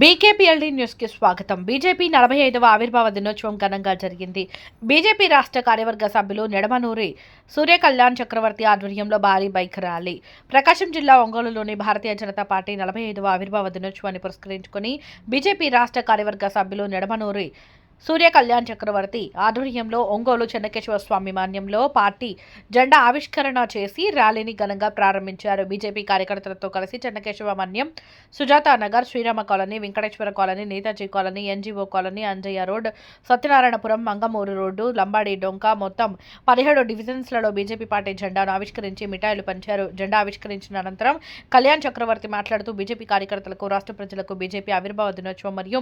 బీకేపీఎల్డీ న్యూస్కి స్వాగతం. బీజేపీ నలభై ఐదవ ఆవిర్భావ దినోత్సవం ఘనంగా జరిగింది. బీజేపీ రాష్ట్ర కార్యవర్గ సభ్యులు నిడమనూరి సూర్య కళ్యాణ్ చక్రవర్తి ఆధ్వర్యంలో భారీ బైక్ ర్యాలీ. ప్రకాశం జిల్లా ఒంగోలులోని భారతీయ జనతా పార్టీ నలభై ఐదవ ఆవిర్భావ దినోత్సవాన్ని పురస్కరించుకుని బీజేపీ రాష్ట్ర కార్యవర్గ సభ్యులు నిడమనూరి సూర్య కళ్యాణ్ చక్రవర్తి ఆధ్వర్యంలో ఒంగోలు చెన్నకేశ్వర స్వామి మాన్యంలో పార్టీ జెండా ఆవిష్కరణ చేసి ర్యాలీని ఘనంగా ప్రారంభించారు. బీజేపీ కార్యకర్తలతో కలిసి Chennakeshwara Manyam Sujatha Nagar Srirama colony Venkateswara colony Netaji colony NGO colony Anjaiah road Satyanarayanapuram Mangamuru road Lambadi డొంక మొత్తం పదిహేడు డివిజన్స్లలో బీజేపీ పార్టీ జెండాను ఆవిష్కరించి మిఠాయిలు పంచారు. జెండా ఆవిష్కరించిన అనంతరం కళ్యాణ్ చక్రవర్తి మాట్లాడుతూ బీజేపీ కార్యకర్తలకు రాష్ట్ర ప్రజలకు బీజేపీ ఆవిర్భావ దినోత్సవం మరియు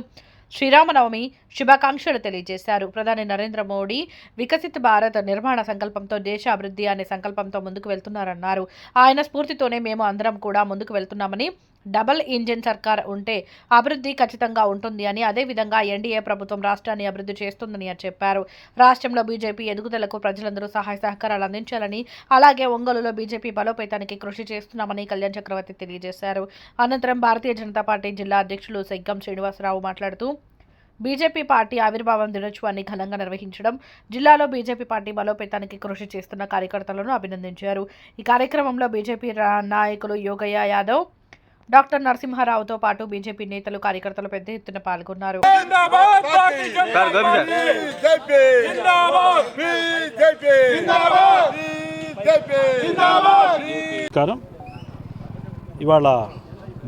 శ్రీరామనవమి శుభాకాంక్షలు తెలియజేశారు. ప్రధాని నరేంద్ర మోడీ వికసిత్ భారత్ నిర్మాణ సంకల్పంతో దేశ అభివృద్ధి అనే సంకల్పంతో ముందుకు వెళ్తున్నారన్నారు. ఆయన స్ఫూర్తితోనే మేము అందరం కూడా ముందుకు వెళ్తున్నామని డబల్ ఇంజిన్ సర్కార్ ఉంటే అభివృద్ధి ఖచ్చితంగా ఉంటుంది అని అదేవిధంగా ఎన్డీఏ ప్రభుత్వం రాష్ట్రాన్ని అభివృద్ధి చేస్తుందని అని చెప్పారు. రాష్ట్రంలో బీజేపీ ఎదుగుదలకు ప్రజలందరూ సహాయ సహకారాలు అందించాలని అలాగే ఒంగోలులో బీజేపీ బలోపేతానికి కృషి చేస్తున్నామని కళ్యాణ్ చక్రవర్తి తెలియజేశారు. అనంతరం భారతీయ జనతా పార్టీ జిల్లా అధ్యక్షులు సెగ్గం శ్రీనివాసరావు మాట్లాడుతూ బీజేపీ పార్టీ ఆవిర్భావం దినోత్సవాన్ని ఘనంగా నిర్వహించడం జిల్లాలో బీజేపీ పార్టీ బలోపేతానికి కృషి చేస్తున్న కార్యకర్తలను అభినందించారు. ఈ కార్యక్రమంలో బీజేపీ రా- నాయకులు యోగయ్య యాదవ్ డాక్టర్ నరసింహారావుతో పాటు బీజేపీ నేతలు కార్యకర్తలు పెద్ద ఎత్తున పాల్గొన్నారు. ఇవాళ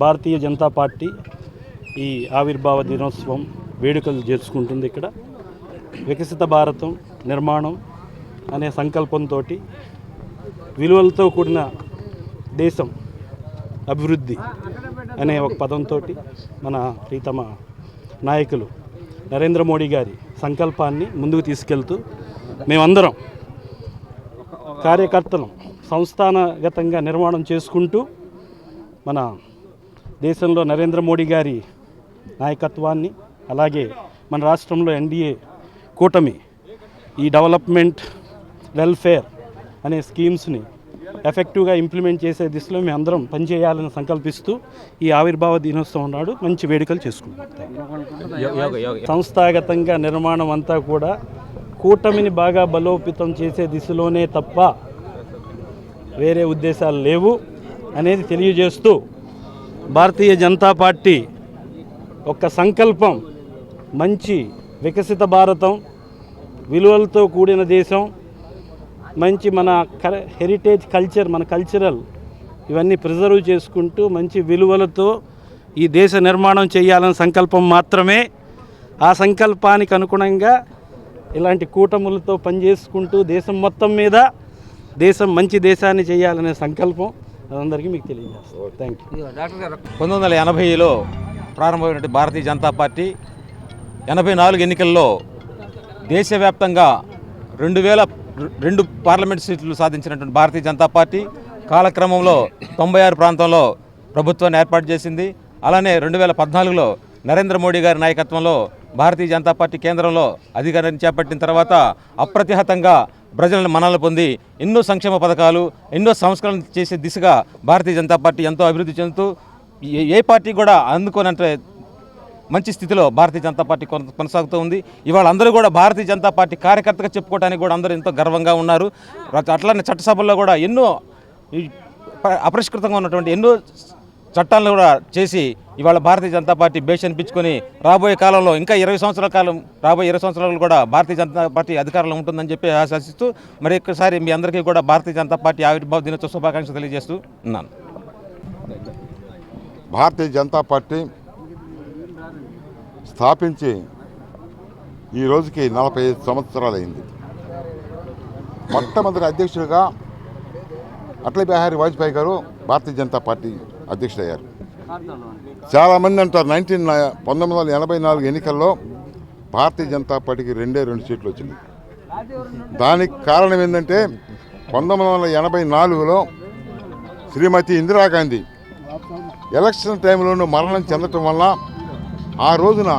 భారతీయ జనతా పార్టీ ఈ ఆవిర్భావ దినోత్సవం వేడుకలు చేసుకుంటుంది ఇక్కడ. వికసిత భారతం నిర్మాణం అనే సంకల్పంతో విలువలతో కూడిన దేశం అభివృద్ధి అనే ఒక పదంతో మన ప్రీతమ నాయకులు నరేంద్ర మోడీ గారి సంకల్పాన్ని ముందుకు తీసుకెళ్తూ మేమందరం కార్యకర్తలు సంస్థానగతంగా నిర్మాణం చేసుకుంటూ మన దేశంలో నరేంద్ర మోడీ గారి నాయకత్వాన్ని అలాగే మన రాష్ట్రంలో ఎన్డీఏ కూటమి ఈ డెవలప్మెంట్ వెల్ఫేర్ అనే స్కీమ్స్ని ఎఫెక్టివ్గా ఇంప్లిమెంట్ చేసే దిశలో మేము అందరం పనిచేయాలని సంకల్పిస్తూ ఈ ఆవిర్భావ దినోత్సవం నాడు మంచి వేడుకలు చేసుకుంటాం సంస్థాగతంగా నిర్మాణం అంతా కూడా కూటమిని బాగా బలోపేతం చేసే దిశలోనే తప్ప వేరే ఉద్దేశాలు లేవు అనేది తెలియజేస్తూ భారతీయ జనతా పార్టీ ఒక సంకల్పం మంచి వికసిత భారతం విలువలతో కూడిన దేశం మంచి మన హెరిటేజ్ కల్చర్ మన కల్చరల్ ఇవన్నీ ప్రిజర్వ్ చేసుకుంటూ మంచి విలువలతో ఈ దేశ నిర్మాణం చేయాలనే సంకల్పం మాత్రమే. ఆ సంకల్పానికి అనుగుణంగా ఇలాంటి కూటములతో పనిచేసుకుంటూ దేశం మొత్తం మీద దేశం మంచి దేశాన్ని చేయాలనే సంకల్పం అదందరికీ మీకు తెలియజేస్తాను థ్యాంక్ యూ పంతొమ్మిది వందల ఎనభైలో ప్రారంభమైనటువంటి భారతీయ జనతా పార్టీ ఎనభై నాలుగు ఎన్నికల్లో దేశవ్యాప్తంగా రెండు వేల రెండు పార్లమెంట్ సీట్లు సాధించినటువంటి భారతీయ జనతా పార్టీ కాలక్రమంలో తొంభై ఆరు ప్రాంతంలో ప్రభుత్వాన్ని ఏర్పాటు చేసింది. అలానే రెండు వేల పద్నాలుగులో నరేంద్ర మోడీ గారి నాయకత్వంలో భారతీయ జనతా పార్టీ కేంద్రంలో అధికారాన్ని చేపట్టిన తర్వాత అప్రతిహతంగా ప్రజలను మనాలు పొంది ఎన్నో సంక్షేమ పథకాలు ఎన్నో సంస్కరణలు చేసే దిశగా భారతీయ జనతా పార్టీ ఎంతో అభివృద్ధి చెందుతూ ఏ- ఏ పార్టీ కూడా అందుకోనంటే మంచి స్థితిలో భారతీయ జనతా పార్టీ కొనసాగుతూ ఉంది. ఇవాళ అందరూ కూడా భారతీయ జనతా పార్టీ కార్యకర్తగా చెప్పుకోవడానికి కూడా అందరూ ఎంతో గర్వంగా ఉన్నారు. అట్లనే అట్లానే చట్టసభల్లో కూడా ఎన్నో అపరిష్కృతంగా ఉన్నటువంటి ఎన్నో చట్టాలను కూడా చేసి ఇవాళ భారతీయ జనతా పార్టీ బేష్ అనిపించుకొని రాబోయే కాలంలో ఇంకా ఇరవై సంవత్సరాల కాలం రాబోయే ఇరవై సంవత్సరాలు కూడా భారతీయ జనతా పార్టీ అధికారంలో ఉంటుందని చెప్పి ఆశాసిస్తూ మరి ఒక్కసారి మీ అందరికీ కూడా భారతీయ జనతా పార్టీ ఆవిర్భావ దినోత్సవ శుభాకాంక్షలు తెలియజేస్తూ ఉన్నాను. భారతీయ జనతా పార్టీ స్థాపించి ఈ రోజుకి నలభై ఐదు సంవత్సరాలు అయింది మొట్టమొదటి అధ్యక్షుడిగా అటల్ బిహారీ వాజ్పేయి గారు భారతీయ జనతా పార్టీ అధ్యక్షుడయ్యారు. చాలామంది అంటారు నైన్టీన్ పంతొమ్మిది వందల ఎనభై నాలుగు ఎన్నికల్లో భారతీయ జనతా పార్టీకి రెండే రెండు సీట్లు వచ్చింది. దానికి కారణం ఏంటంటే పంతొమ్మిది వందల ఎనభై నాలుగులో శ్రీమతి ఇందిరాగాంధీ ఎలక్షన్ టైంలోనూ మరణం చెందటం వల్ల ఆ రోజున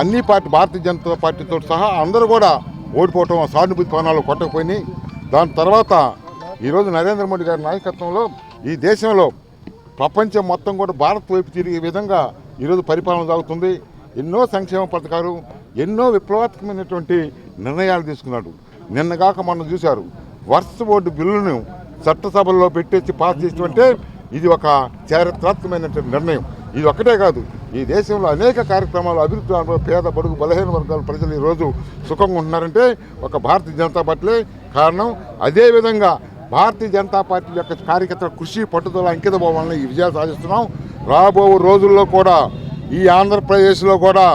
అన్ని పార్టీ భారతీయ జనతా పార్టీతో సహా అందరూ కూడా ఓడిపోవటం సానుభూతి పవనాలు కొట్టకపోయినాయి. దాని తర్వాత ఈరోజు నరేంద్ర మోడీ గారి నాయకత్వంలో ఈ దేశంలో ప్రపంచం మొత్తం కూడా భారత్ వైపు తిరిగే విధంగా ఈరోజు పరిపాలన సాగుతుంది. ఎన్నో సంక్షేమ పథకాలు ఎన్నో విప్లవాత్మకమైనటువంటి నిర్ణయాలు తీసుకున్నాడు. నిన్నగాక మనం చూశారు. వర్స్ బోర్డు బిల్లును చట్టసభల్లో పెట్టేసి పాస్ చేసినట్టే ఇది ఒక చారిత్రాత్మకమైనటువంటి నిర్ణయం. ఇది ఒక్కటే కాదు ఈ దేశంలో అనేక కార్యక్రమాలు అభివృద్ధి పేద బడుగు బలహీన వర్గాల ప్రజలు ఈరోజు సుఖంగా ఉంటున్నారంటే ఒక భారతీయ జనతా పార్టీలే కారణం. అదేవిధంగా భారతీయ జనతా పార్టీ యొక్క కార్యకర్తల కృషి పట్టుదల అంకిత భావాలను ఈ విజయాలు సాధిస్తున్నాం. రాబో రోజుల్లో కూడా ఈ ఆంధ్రప్రదేశ్లో కూడా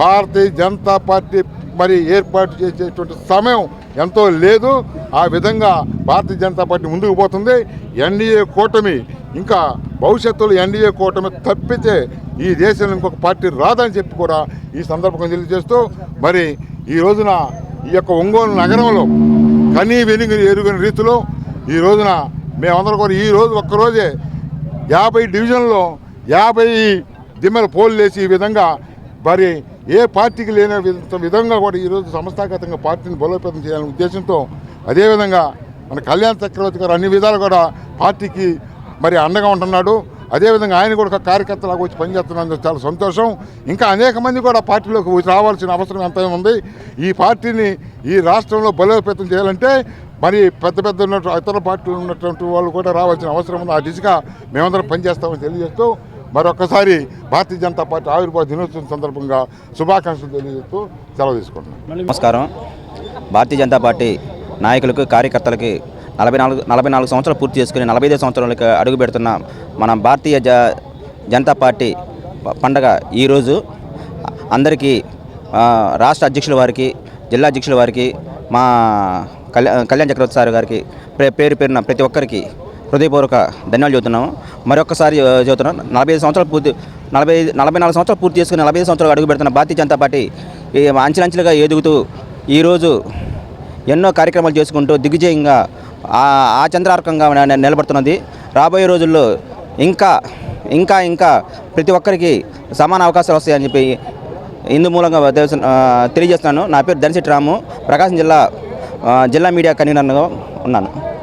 భారతీయ జనతా పార్టీ మరి ఏర్పాటు చేసేటువంటి సమయం ఎంతో లేదు. ఆ విధంగా భారతీయ జనతా పార్టీ ముందుకు పోతుంది. ఎన్డీఏ కూటమి ఇంకా భవిష్యత్తులో ఎన్డీఏ కూటమి తప్పితే ఈ దేశంలో ఇంకొక పార్టీ రాదని చెప్పి కూడా ఈ సందర్భంగా తెలియజేస్తూ మరి ఈ రోజున ఈ యొక్క ఒంగోలు నగరంలో కనీ వెనుగు ఎరుగని రీతిలో ఈ రోజున మేమందరం కూడా ఈ రోజు ఒక్కరోజే యాభై డివిజన్లో యాభై దిమ్మల పోల్ వేసి ఈ విధంగా మరి ఏ పార్టీకి లేని విధంగా కూడా ఈరోజు సంస్థాగతంగా పార్టీని బలోపేతం చేయాలనే ఉద్దేశంతో అదేవిధంగా మన కళ్యాణ్ చక్రవర్తి గారు అన్ని విధాలు కూడా పార్టీకి మరి అండగా ఉంటున్నాడు. అదేవిధంగా ఆయన కూడా ఒక కార్యకర్తలాగా వచ్చి పనిచేస్తున్నందుకు చాలా సంతోషం. ఇంకా అనేక మంది కూడా పార్టీలోకి వచ్చి రావాల్సిన అవసరం ఎంత ఉంది. ఈ పార్టీని ఈ రాష్ట్రంలో బలోపేతం చేయాలంటే మరి పెద్ద పెద్ద ఉన్నట్టు ఇతర పార్టీలు ఉన్నటువంటి వాళ్ళు కూడా రావాల్సిన అవసరం ఉంది. ఆ దిశగా మేమందరం పనిచేస్తామని తెలియజేస్తూ మరొకసారి భారతీయ జనతా పార్టీ ఆవిర్భావ దినోత్సవం సందర్భంగా శుభాకాంక్షలు తెలియజేస్తూ సెలవు తీసుకుంటున్నాను నమస్కారం. భారతీయ జనతా పార్టీ నాయకులకు కార్యకర్తలకి నలభై నాలుగు నలభై నాలుగు సంవత్సరాలు పూర్తి చేసుకుని నలభై ఐదు సంవత్సరాలకు అడుగు పెడుతున్న మన భారతీయ జ జనతా పార్టీ పండగ ఈరోజు అందరికీ రాష్ట్ర అధ్యక్షుల వారికి జిల్లా అధ్యక్షుల వారికి మా కళ్యాణ్ కళ్యాణ్ చక్రవర్తి సార్ గారికి పేరు పేరున ప్రతి ఒక్కరికి హృదయపూర్వక ధన్యవాదాలు చెబుతున్నాము. మరొకసారి చెబుతున్నాం నలభై ఐదు సంవత్సరాలు పూర్తి నలభై నలభై నాలుగు సంవత్సరాలు పూర్తి చేసుకుని నలభై ఐదు సంవత్సరాలు అడుగు పెడుతున్న భారతీయ జనతా పార్టీ ఈ అంచెలంచెలుగా ఎదుగుతూ ఈరోజు ఎన్నో కార్యక్రమాలు చేసుకుంటూ దిగ్విజయంగా ఆ- చంద్రార్కంగా నిలబడుతున్నది. రాబోయే రోజుల్లో ఇంకా ఇంకా ఇంకా ప్రతి ఒక్కరికి సమాన అవకాశాలు వస్తాయని చెప్పి ఇందు మూలంగా తెలియజేస్తున్నాను. నా పేరు దర్శిట్ రాము. ప్రకాశం జిల్లా జిల్లా మీడియా కన్వీనర్గా ఉన్నాను.